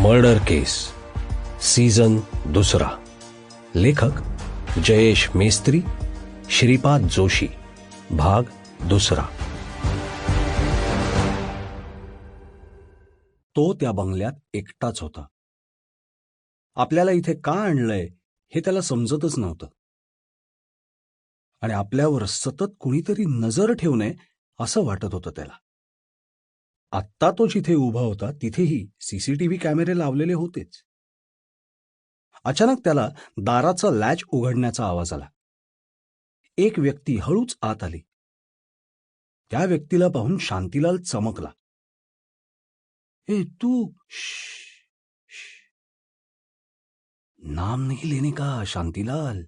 Murder केस season दुसरा. लेखक जयेश मेस्त्री श्रीपाद जोशी भाग दुसरा. तो त्या बंगल्यात एकटाच होता. आपल्याला इथे का आणलंय हे त्याला समजतच नव्हतं. आणि आपल्यावर सतत कुणीतरी नजर ठेवणे असं वाटत होतं त्याला. आत्ता तो जिथे उभा होता तिथेही सीसीटीव्ही कॅमेरे लावलेले होतेच. अचानक त्याला दाराचा लॅच उघडण्याचा आवाज आला. एक व्यक्ती हळूच आत आली. त्या व्यक्तीला पाहून शांतीलाल चमकला. ए तू नाम नहीं लेने का शांतिलाल.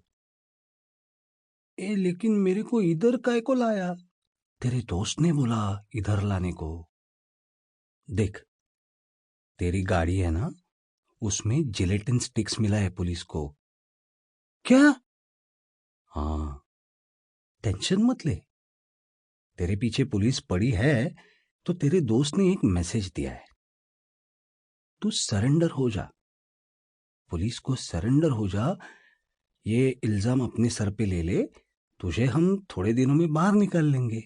ए लेकिन मेरे को इधर काय को लाया? तेरे दोस्त ने बोला इधर लाने को. देख, तेरी गाड़ी है ना, उसमें जिलेटिन स्टिक्स मिला है पुलिस को। क्या? हाँ। टेंशन मत ले। तेरे पीछे पुलिस पड़ी है तो तेरे दोस्त ने एक मैसेज दिया है। तू सरेंडर हो जा। पुलिस को सरेंडर हो जा। ये इल्ज़ाम अपने सर पे ले ले। तुझे हम थोड़े दिनों में बाहर निकाल लेंगे।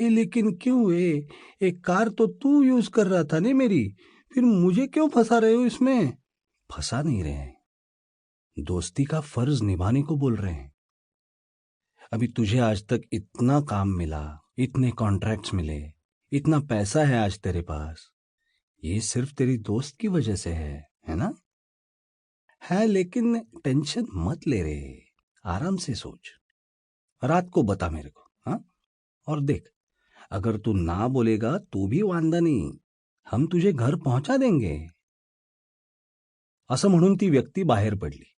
ए, लेकिन क्यों ए? एक कार तो तू यूज़ कर रहा था ने मेरी? फिर मुझे क्यों फंसा रहे हो इसमें? फंसा नहीं रहे हैं। दोस्ती का फ़र्ज़ निभाने को बोल रहे हैं। अभी तुझे आज तक इतना काम मिला, इतने कॉन्ट्रैक्ट्स मिले, इतना पैसा है आज तेरे पास। ये सिर्फ़ तेरी दोस्त की वजह से है है ना? है, लेकिन टेंशन मत ले रे, आराम से सोच। रात को बता मेरे को हाँ? और देख अगर तू ना बोलेगा तो भी वांदा नहीं। हम तुझे घर पहुंचा देंगे। असं म्हणून ती व्यक्ती बाहेर पडली.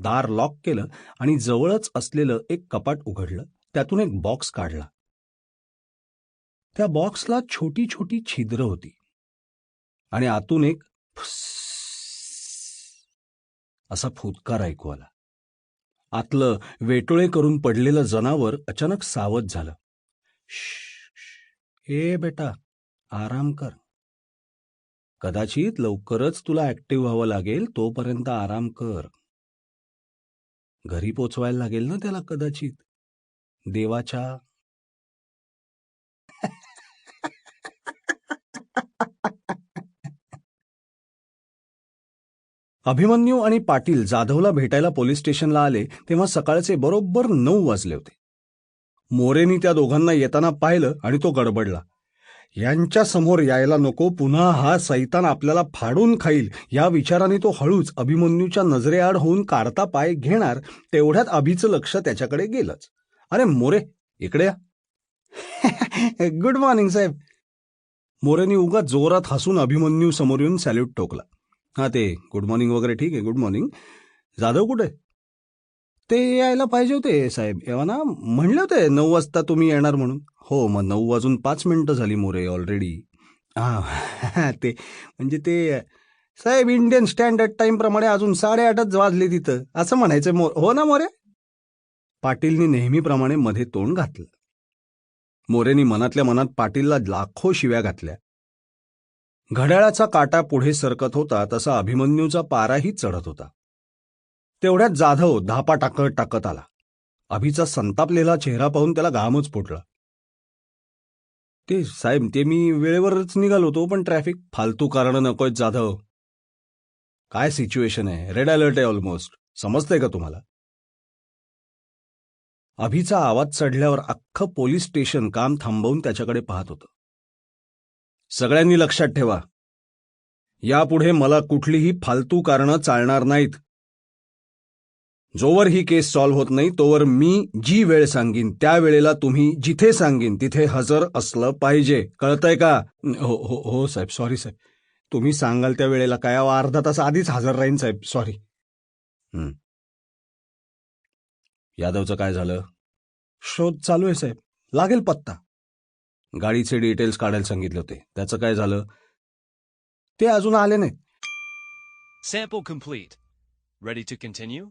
दार लॉक केलं आणि जवळच असलेलं एक कपाट उघडलं. त्यातून एक बॉक्स काढला. त्या बॉक्सला छोटी छोटी छिद्र होती. आणि आतून एक असा फुतकार ऐकू आला. आतलं वेटोळे करून पडलेलं जनावर अचानक सावध झालं. ए बेटा आराम कर. कदाचित लवकरच तुला ऍक्टिव्ह व्हावं लागेल तोपर्यंत आराम कर. घरी पोचवायला लागेल ना त्याला कदाचित? देवाच्या. अभिमन्यू आणि पाटील जाधवला भेटायला पोलीस स्टेशनला आले तेव्हा सकाळचे बरोबर नऊ वाजले होते. मोरेनी त्या दोघांना येताना पाहिलं आणि तो गडबडला. यांच्या समोर यायला नको पुन्हा हा सैतान आपल्याला फाडून खाईल या विचाराने तो हळूच अभिमन्यूच्या नजरेआड होऊन काढता पाय घेणार तेवढ्यात अभिचं लक्ष त्याच्याकडे गेलंच. अरे मोरे इकडे या. गुड मॉर्निंग साहेब. मोरेनी उगा जोरात हसून अभिमन्यू समोर येऊन सॅल्यूट टोकला. हा ते गुड मॉर्निंग वगैरे ठीक आहे गुड मॉर्निंग जाधव कुठे? ते यायला पाहिजे होते साहेब. एव्हा ना? म्हणले होते नऊ वाजता तुम्ही येणार म्हणून. हो मग नऊ वाजून पाच मिनटं झाली मोरे ऑलरेडी हां ते म्हणजे ते साहेब इंडियन स्टँडर्ड टाईमप्रमाणे अजून साडेआठच वाजले तिथं. असं म्हणायचं मोर हो ना मोरे? पाटीलनी नेहमीप्रमाणे मध्ये तोंड घातलं. मोरेनी मनातल्या मनात पाटीलला लाखो शिव्या घातल्या. घड्याळाचा काटा पुढे सरकत होता तसा अभिमन्यूचा पाराही चढत होता. तेवढ्यात जाधव धापा टाकत टाकत आला. अभिचा संतापलेला चेहरा पाहून त्याला घामच फुटला. ते साहेब ते मी वेळेवरच निघालो होतो पण ट्रॅफिक फालतू कारण नकोय जाधव. काय सिच्युएशन आहे? रेड अलर्ट आहे ऑलमोस्ट समजतंय का तुम्हाला? अभिचा आवाज चढल्यावर अख्खं पोलीस स्टेशन काम थांबवून त्याच्याकडे पाहत होतं. सगळ्यांनी लक्षात ठेवा. यापुढे मला कुठलीही फालतू कारणं चालणार नाहीत. जोवर ही केस सॉल्व्ह होत नाही तोवर मी जी वेळ सांगीन त्या वेळेला तुम्ही जिथे सांगीन तिथे हजर असलं पाहिजे. कळतंय का? हो हो हो साहेब. सॉरी साहेब. तुम्ही सांगाल त्या वेळेला काय? अर्धा तास आधीच हजर राहीन साहेब. सॉरी यादवचं काय झालं? शोध चालू आहे साहेब. लागेल पत्ता. गाडीचे डिटेल्स काढायला सांगितले होते. त्याचं काय झालं? ते अजून आले नाहीत. Sample complete. Ready to continue?